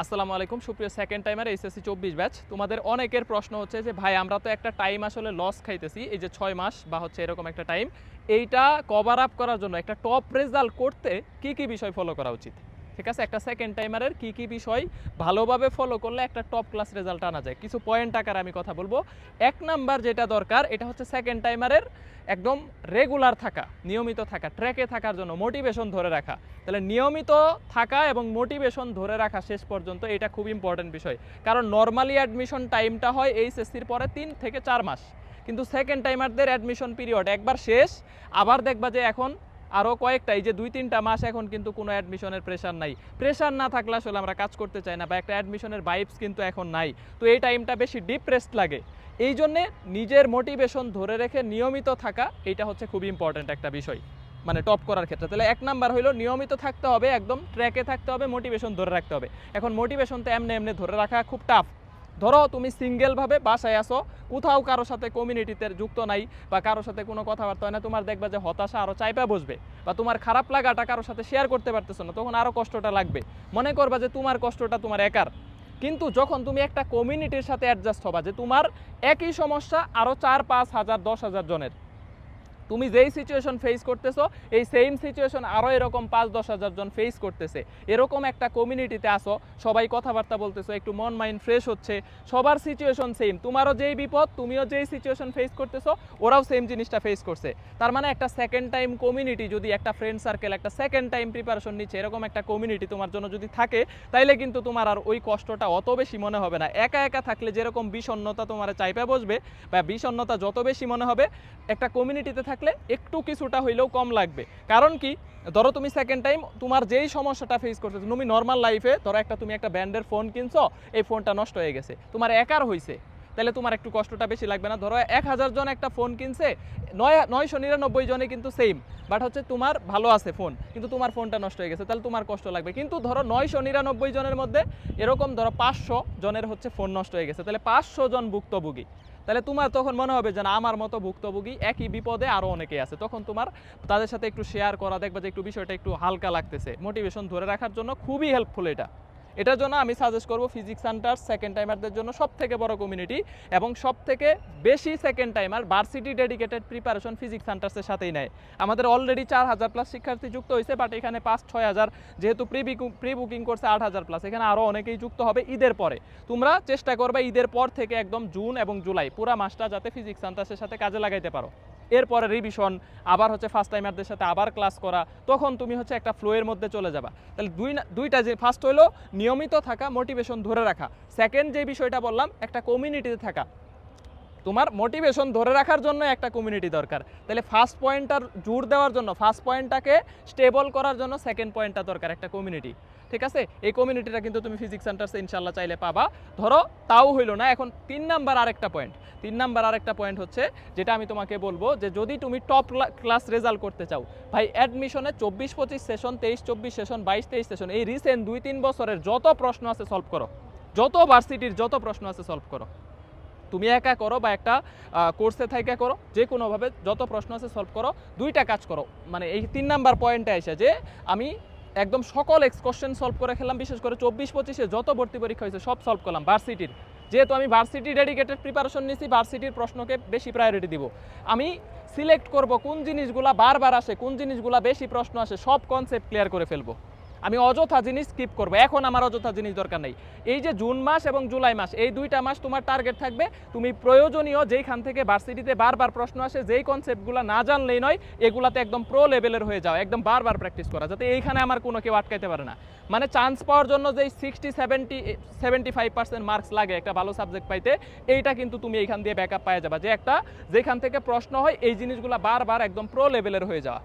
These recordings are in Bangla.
আসসালামু আলাইকুম, সুপ্রিয় সেকেন্ড টাইমার এইচএসসি চব্বিশ ব্যাচ তোমাদের অনেকের প্রশ্ন হচ্ছে যে, ভাই, আমরা তো একটা টাইম আসলে লস খাইতেছি, এই যে ছয় মাস বা হচ্ছে এরকম একটা টাইম এইটা কভার আপ করার জন্য একটা টপ রেজাল্ট করতে কি কি বিষয় ফলো করা উচিত? ঠিক আছে? একটা সেকেন্ড টাইমারের কি কি বিষয় ভালোভাবে ফলো করলে একটা টপ ক্লাস রেজাল্ট আনা যায়। কিছু পয়েন্ট আকারে আমি কথা বলব। এক নাম্বার যেটা দরকার, এটা হচ্ছে সেকেন্ড টাইমারের একদম রেগুলার থাকা, নিয়মিত থাকা ট্র্যাকে থাকার জন্য মোটিভেশন ধরে রাখা। তাহলে নিয়মিত থাকা এবং মোটিভেশন ধরে রাখা শেষ পর্যন্ত এটা খুব ইম্পর্টেন্ট বিষয়। কারণ নর্মালি অ্যাডমিশন টাইমটা হয় এইচএসসির পরে তিন থেকে চার মাস। কিন্তু সেকেন্ড টাইমারদের অ্যাডমিশন পিরিয়ড একবার শেষ, আবার দেখবা যে এখন আরও কয়েকটা এই যে দুই তিনটা মাস এখন কিন্তু কোনো অ্যাডমিশনের প্রেশার নাই। প্রেশার না থাকলে আসলে আমরা কাজ করতে চাই না বা একটা অ্যাডমিশনের ভাইবস কিন্তু এখন নাই। তো এই টাইমটা বেশি ডিপ্রেসড লাগে। এই জন্যে নিজের মোটিভেশন ধরে রেখে নিয়মিত থাকা এটা হচ্ছে খুব ইম্পর্ট্যান্ট একটা বিষয় মানে টপ করার ক্ষেত্রে। তাহলে এক নাম্বার হলো নিয়মিত থাকতে হবে, একদম ট্র্যাকে থাকতে হবে মোটিভেশন ধরে রাখতে হবে। এখন মোটিভেশন তো এমনি এমনি ধরে রাখা খুব টাফ ধরো তুমি সিঙ্গেলভাবে বাসায় আসো কোথাও কারোর সাথে কমিউনিটিতে যুক্ত নাই বা কারোর সাথে কোনো কথাবার্তা হয় না, তোমার দেখবে যে হতাশা আরও চাইপা বসবে বা তোমার খারাপ লাগাটা কারোর সাথে শেয়ার করতে পারতেছো না, তখন আরও কষ্টটা লাগবে। মনে করবা যে তোমার কষ্টটা তোমার একার। কিন্তু যখন তুমি একটা কমিউনিটির সাথে অ্যাডজাস্ট হবা যে তোমার একই সমস্যা আরও চার, পাঁচ হাজার, দশ হাজার জনের। তুমি যেই সিচুয়েশন ফেস করতেছো, এই সেম সিচুয়েশন আরও এরকম পাঁচ, দশ হাজার জন ফেস করতেছে। এরকম একটা কমিউনিটিতে আসো সবাই কথাবার্তা বলতেছো, একটু মন মাইন্ড ফ্রেশ হচ্ছে, সবার সিচুয়েশন সেম তোমারও যেই বিপদ, তুমিও যেই সিচুয়েশন ফেস করতেছো, ওরাও সেম জিনিসটা ফেস করছে। তার মানে একটা সেকেন্ড টাইম কমিউনিটি যদি একটা ফ্রেন্ড সার্কেল একটা সেকেন্ড টাইম প্রিপারেশন নিচ্ছে, এরকম একটা কমিউনিটি তোমার জন্য যদি থাকে, তাইলে কিন্তু তোমার আর ওই কষ্টটা অত বেশি মনে হবে না। একা একা থাকলে যেরকম বিষণ্ণতা তোমার চাইপা বসবে, বা বিষণ্ণতা যত বেশি মনে হবে, একটা কমিউনিটিতে থাকলে একটু কিছুটা হইলেও কম লাগবে। কারণ কি? ধরো তুমি সেকেন্ড টাইম তোমার যেই সমস্যাটা ফেস করতেছো, তুমি নর্মাল লাইফে ধরো একটা তুমি একটা ব্র্যান্ডের ফোন কিনছো, এই ফোনটা নষ্ট হয়ে গেছে। তোমার একার হয়েছে তাহলে তোমার একটু কষ্টটা বেশি লাগবে না। ধরো এক হাজার জন একটা ফোন কিনছে, নয়, নয়শো নিরানব্বই জনে কিন্তু সেম বাট হচ্ছে তোমার ভালো আছে ফোন কিন্তু তোমার ফোনটা নষ্ট হয়ে গেছে, তাহলে তোমার কষ্ট লাগবে। কিন্তু ধরো নয়শো নিরানব্বই জনের মধ্যে এরকম ধরো পাঁচশো জনের হচ্ছে ফোন নষ্ট হয়ে গেছে, তাহলে পাঁচশো জন ভুক্তভোগী। তাহলে তোমার তখন মনে হবে যে না, আমার মতো ভুক্তভোগী একই বিপদে আরও অনেকেই আছে। তখন তোমার তাদের সাথে একটু শেয়ার করা, দেখবা যে একটু বিষয়টা একটু হালকা লাগতেছে। মোটিভেশন ধরে রাখার জন্য খুবই হেল্পফুল এটা। এটার জন্য আমি সাজেস্ট করব ফিজিক্স সেন্টার সেকেন্ড টাইমারদের জন্য সব থেকে বড় কমিউনিটি এবং সব থেকে বেশি second timer varsity dedicated preparation physics সেন্টার্সের সাথেই নেয়। আমাদের অলরেডি চার হাজার প্লাস শিক্ষার্থী যুক্ত হয়েছে বাট এখানে পাঁচ ছয় হাজার যেহেতু প্রি প্রি বুকিং করছে আট হাজার প্লাস এখানে আরও অনেকেই যুক্ত হবে ঈদের পরে। তোমরা চেষ্টা করবে ঈদের পর থেকে একদম জুন এবং জুলাই পুরা মাসটা যাতে ফিজিক্স সেন্টার্সের সাথে কাজে লাগাইতে পারো। এরপরে রিভিশন আবার হচ্ছে ফার্স্ট টাইমারদের সাথে আবার ক্লাস করা, তখন তুমি হচ্ছে একটা ফ্লোয়ের মধ্যে চলে যাবা। তাহলে দুই দুইটা যে ফার্স্ট হলো নিয়মিত থাকা মোটিভেশন ধরে রাখা। সেকেন্ড যে বিষয়টা বললাম, একটা কমিউনিটিতে থাকা। তোমার মোটিভেশন ধরে রাখার জন্য একটা কমিউনিটি দরকার। তাহলে ফার্স্ট পয়েন্টটার জোর দেওয়ার জন্য ফার্স্ট পয়েন্টটাকে স্টেবল করার জন্য সেকেন্ড পয়েন্টটা দরকার একটা কমিউনিটি ঠিক আছে? এই কমিউনিটিটা কিন্তু তুমি ফিজিক্স সেন্টার্সে ইনশাল্লাহ চাইলে পাবা। ধরো, তাও হইল না, এখন তিন নাম্বার আরেকটা পয়েন্ট তিন নাম্বার আরেকটা পয়েন্ট হচ্ছে, যেটা আমি তোমাকে বলব যে যদি তুমি টপ ক্লাস রেজাল্ট করতে চাও, ভাই অ্যাডমিশনে চব্বিশ পঁচিশ সেশন তেইশ চব্বিশ সেশন বাইশ তেইশ সেশন এই রিসেন্ট দুই তিন বছরের যত প্রশ্ন আছে সলভ করো। যত ভার্সিটির যত প্রশ্ন আছে সলভ করো। তুমি একা করো বা একটা কোর্সে থাইকা করো যে কোনোভাবে যত প্রশ্ন আছে সলভ করো, দুইটা কাজ করো। মানে এই তিন নাম্বার পয়েন্টে এসে যে আমি একদম সকল এক্স কোশ্চেন সলভ করে খেলাম বিশেষ করে চব্বিশ পঁচিশে যত ভর্তি পরীক্ষা হয়েছে, সব সলভ করলাম ভার্সিটির যেহেতু আমি ভার্সিটি ডেডিকেটেড প্রিপারেশন নিয়েছি ভার্সিটির প্রশ্নকে বেশি প্রায়োরিটি দিব। আমি সিলেক্ট করব কোন জিনিসগুলা বারবার আসে, কোন জিনিসগুলা বেশি প্রশ্ন আসে, সব কনসেপ্ট ক্লিয়ার করে ফেলব। আমি অযথা জিনিস স্কিপ করব। এখন আমার অযথা জিনিস দরকার নেই। এই যে জুন মাস এবং জুলাই মাস, এই দুইটা মাস তোমার টার্গেট থাকবে। তুমি প্রয়োজনীয় যেইখান থেকে ভার্সিটিতে বারবার প্রশ্ন আসে, যেই কনসেপ্টগুলো না জানলেই নয়, এগুলাতে একদম প্রো লেভেলের হয়ে যাও, একদম বারবার প্র্যাকটিস করা, যাতে এইখানে আমার কোনো কেউ আটকাইতে পারে না। মানে চান্স পাওয়ার জন্য যেই sixty seventy seventy five percent marks লাগে একটা ভালো সাবজেক্ট পাইতে, এইটা কিন্তু তুমি এইখান দিয়ে ব্যাকআপ পাওয়া যাবে। যে একটা, যেখান থেকে প্রশ্ন হয়, এই জিনিসগুলো বারবার একদম প্রো লেভেলের হয়ে যাওয়া।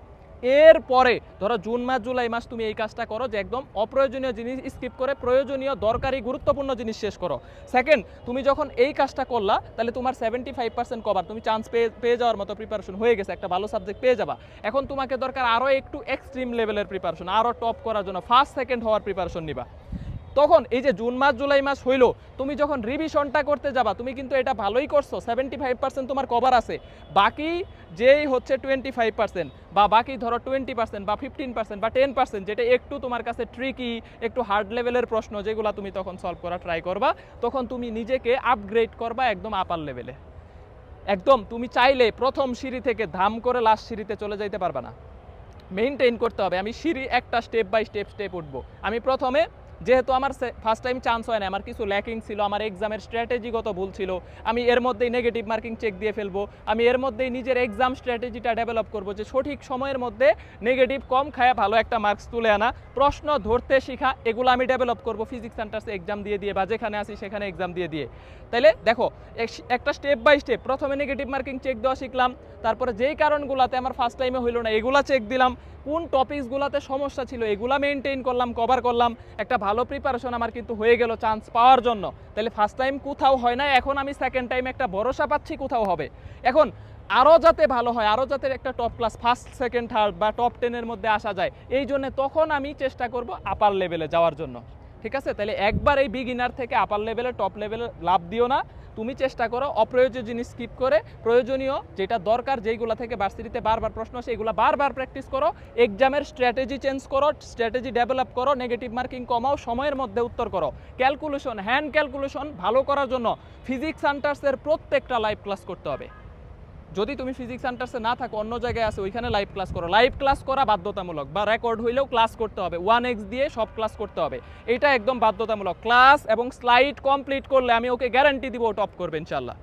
এরপরে ধরো জুন মাস, জুলাই মাস তুমি এই কাজটা করো যে একদম অপ্রয়োজনীয় জিনিস স্কিপ করে প্রয়োজনীয়, দরকারি, গুরুত্বপূর্ণ জিনিস শেষ করো। সেকেন্ড তুমি যখন এই কাজটা করলা, তাহলে তোমার সেভেন্টি ফাইভ পার্সেন্ট কভার তুমি চান্স পেয়ে পেয়ে যাওয়ার মতো প্রিপারেশন হয়ে গেছে, একটা ভালো সাবজেক্ট পেয়ে যাবা। এখন তোমাকে দরকার আরও একটু এক্সট্রিম লেভেলের প্রিপারেশন আরও টপ করার জন্য ফার্স্ট সেকেন্ড হওয়ার প্রিপারেশন নিবা। তখন এই যে জুন মাস, জুলাই মাস হইল, তুমি যখন রিভিশনটা করতে যাবা, তুমি কিন্তু এটা ভালোই করছ সেভেন্টি ফাইভ পার্সেন্ট তোমার কভার আছে। বাকি যেই হচ্ছে টোয়েন্টি ফাইভ পার্সেন্ট বা বাকি ধরো টোয়েন্টি পার্সেন্ট বা ফিফটিন পার্সেন্ট বা টেন পার্সেন্ট যেটা একটু তোমার কাছে ট্রিকি একটু হার্ড লেভেলের প্রশ্ন যেগুলো তুমি তখন সলভ করা ট্রাই করবা, তখন তুমি নিজেকে আপগ্রেড করবা একদম আপার লেভেলে একদম, তুমি চাইলে প্রথম সিঁড়ি থেকে ধাম করে লাস্ট সিঁড়িতে চলে যাইতে পারবে না। মেনটেন করতে হবে, আমি সিঁড়ি একটা স্টেপ বাই স্টেপ স্টেপ উঠবো। আমি প্রথমে যেহেতু আমার ফার্স্ট টাইম চান্স হয় না আমার কিছু ল্যাকিং ছিল, আমার এক্সামের স্ট্র্যাটেজিগত ভুল ছিল, আমি এর মধ্যেই নেগেটিভ মার্কিং চেক দিয়ে ফেলব, আমি এর মধ্যেই নিজের এক্সাম স্ট্র্যাটেজিটা ডেভেলপ করব যে সঠিক সময়ের মধ্যে নেগেটিভ কম খায়া ভালো একটা মার্কস তুলে আনা, প্রশ্ন ধরতে শেখা, এগুলো আমি ডেভেলপ করব ফিজিক্স সেন্টার্সে এক্সাম দিয়ে দিয়ে বা যেখানে আসি সেখানে এক্সাম দিয়ে দিয়ে। তাইলে দেখো, এক- একটা স্টেপ বাই স্টেপ প্রথমে নেগেটিভ মার্কিং চেক দেওয়া শিখলাম, তারপরে যেই কারণগুলোতে আমার ফার্স্ট টাইমে হইল না, এগুলা চেক দিলাম কোন টপিকসগুলোতে সমস্যা ছিল এগুলা মেনটেন করলাম কভার করলাম। একটা ভালো প্রিপারেশন আমার কিন্তু হয়ে গেল চান্স পাওয়ার জন্য। তাহলে ফার্স্ট টাইম কোথাও হয় না এখন আমি সেকেন্ড টাইম একটা ভরসা পাচ্ছি কোথাও হবে। এখন আরও যাতে ভালো হয় আরও যাতে একটা top class first second third বা টপ টেনের মধ্যে আসা যায়, এই জন্য তখন আমি চেষ্টা করব আপার লেভেলে যাওয়ার জন্য। ঠিক আছে? তাহলে একবার এই বিগিনার থেকে আপার লেভেলে টপ লেভেলে লাভ দিও না। তুমি চেষ্টা করো অপ্রয়োজনীয় জিনিস স্কিপ করে, প্রয়োজনীয় যেটা দরকার যেইগুলো থেকে ভার্সিটিতে বারবার প্রশ্ন আসে, এগুলো বারবার প্র্যাকটিস করো এক্সামের স্ট্র্যাটেজি চেঞ্জ করো স্ট্র্যাটেজি ডেভেলপ করো নেগেটিভ মার্কিং কমাও, সময়ের মধ্যে উত্তর করো। ক্যালকুলেশন হ্যান্ড ক্যালকুলেশন ভালো করার জন্য ফিজিক্স সেন্টার্সের প্রত্যেকটা লাইভ ক্লাস করতে হবে। যদি তুমি ফিজিক্স সেন্টার্সে না থাকো, অন্য জায়গায় আছে, ওইখানে লাইভ ক্লাস করো। লাইভ ক্লাস করা বাধ্যতামূলক বা রেকর্ড হইলেও ক্লাস করতে হবে। ওয়ান এক্স দিয়ে সব ক্লাস করতে হবে। এটা একদম বাধ্যতামূলক। ক্লাস এবং স্লাইড কমপ্লিট করলে আমি ওকে গ্যারান্টি দিব টপ করবে ইনশাল্লাহ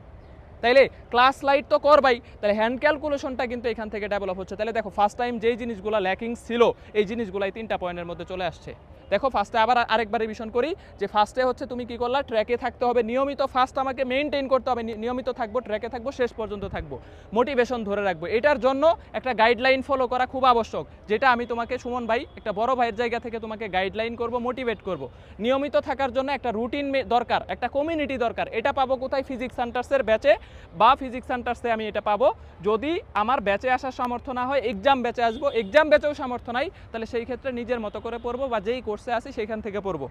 তাইলে ক্লাস লাইট তো করবাই। তাহলে হ্যান্ড ক্যালকুলেশনটা কিন্তু এখান থেকে ডেভেলপ হচ্ছে। তাহলে দেখো ফার্স্ট টাইম যেই জিনিসগুলো ল্যাকিং ছিল, এই জিনিসগুলাই তিনটা পয়েন্টের মধ্যে চলে আসছে। দেখো ফার্স্টে আবার আরেকবার রিভিশন করি যে ফার্স্টে হচ্ছে তুমি কি করলা? ট্র্যাকে থাকতে হবে। নিয়মিত ফার্স্ট আমাকে মেনটেন করতে হবে। নিয়মিত থাকব ট্র্যাকে থাকব, শেষ পর্যন্ত থাকব। মোটিভেশন ধরে রাখব। এটার জন্য একটা গাইডলাইন ফলো করা খুব আবশ্যক, যেটা আমি তোমাকে সুমন ভাই, একটা বড় ভাইয়ের জায়গা থেকে তোমাকে গাইডলাইন করব মোটিভেট করব। নিয়মিত থাকার জন্য একটা রুটিন দরকার, একটা কমিউনিটি দরকার। এটা পাবো কোথায়? ফিজিক্স সেন্টার্সের ব্যাচে বা ফিজিক্স সেন্টার্সে আমি এটা পাবো। যদি আমার ব্যাচে আসার সামর্থ্য না হয় এক্সাম ব্যাচে আসব। এক্সাম ব্যাচেও সামর্থ্য নাই, তাহলে সেই ক্ষেত্রে নিজের মতো করে পড়ব বা যেই কোর্সে আসি সেখান থেকে পড়ব।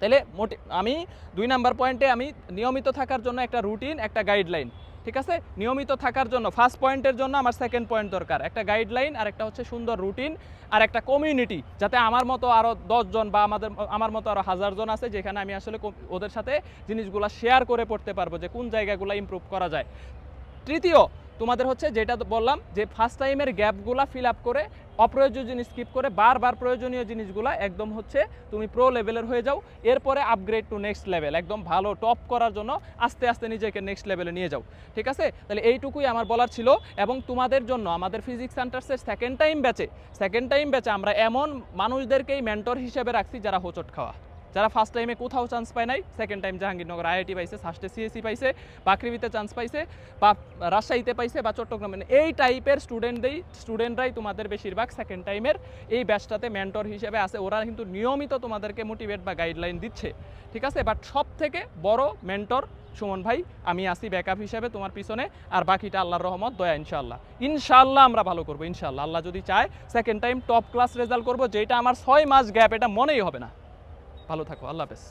তাহলে মোটি, আমি দুই নাম্বার পয়েন্টে আমি নিয়মিত থাকার জন্য একটা রুটিন একটা গাইডলাইন ঠিক আছে? নিয়মিত থাকার জন্য ফার্স্ট পয়েন্টের জন্য আমার সেকেন্ড পয়েন্ট দরকার, একটা গাইডলাইন আর একটা হচ্ছে সুন্দর রুটিন আর একটা কমিউনিটি যাতে আমার মতো আরও দশজন বা আমাদের, আমার মতো আরও হাজারজন আছে, যেখানে আমি আসলে ওদের সাথে জিনিসগুলো শেয়ার করে পড়তে পারব যে কোন জায়গাগুলো ইমপ্রুভ করা যায়। তৃতীয় তোমাদের হচ্ছে যেটা বললাম যে ফার্স্ট টাইমের গ্যাপগুলো ফিল আপ করে অপ্রয়োজনীয় জিনিস স্কিপ করে বারবার প্রয়োজনীয় জিনিসগুলো একদম হচ্ছে তুমি প্রো লেভেলের হয়ে যাও। এরপরে আপগ্রেড টু নেক্সট লেভেল একদম ভালো টপ করার জন্য আস্তে আস্তে নিজেকে নেক্সট লেভেলে নিয়ে যাও। ঠিক আছে? তাহলে এইটুকুই আমার বলার ছিল এবং তোমাদের জন্য আমাদের ফিজিক্স সেন্টার্সের সেকেন্ড টাইম ব্যাচে সেকেন্ড টাইম ব্যাচে আমরা এমন মানুষদেরকেই মেন্টর হিসেবে রাখছি যারা হোচট খাওয়া। যারা ফার্স্ট টাইমে কোথাও চান্স পায় নাই সেকেন্ড টাইম জাহাঙ্গীরনগর আইআইটি পাইছে সাস্টে সিএসি পাইছে, বাকরিবিতে চান্স পাইছে বা রাজশাহীতে পাইছে বা চট্টগ্রামে এই টাইপের স্টুডেন্টদেরই স্টুডেন্টরাই তোমাদের বেশিরভাগ সেকেন্ড টাইমের এই ব্যাচটাতে মেন্টর হিসেবে আছে। ওরা কিন্তু নিয়মিত তোমাদেরকে মোটিভেট বা গাইডলাইন দিচ্ছে। ঠিক আছে? বাট সব থেকে বড় মেন্টর সুমন ভাই, আমি আসি ব্যাকআপ হিসেবে তোমার পিছনে আর বাকিটা আল্লাহর রহমত, দয়া ইনশাল্লাহ ইনশাল্লাহ আমরা ভালো করব ইনশাল্লাহ আল্লাহ যদি চায় second time top class result করব যেটা আমার ছয় মাস গ্যাপ এটা মনেই হবে না। ভালো থাকো আল্লাহ হাফেজ।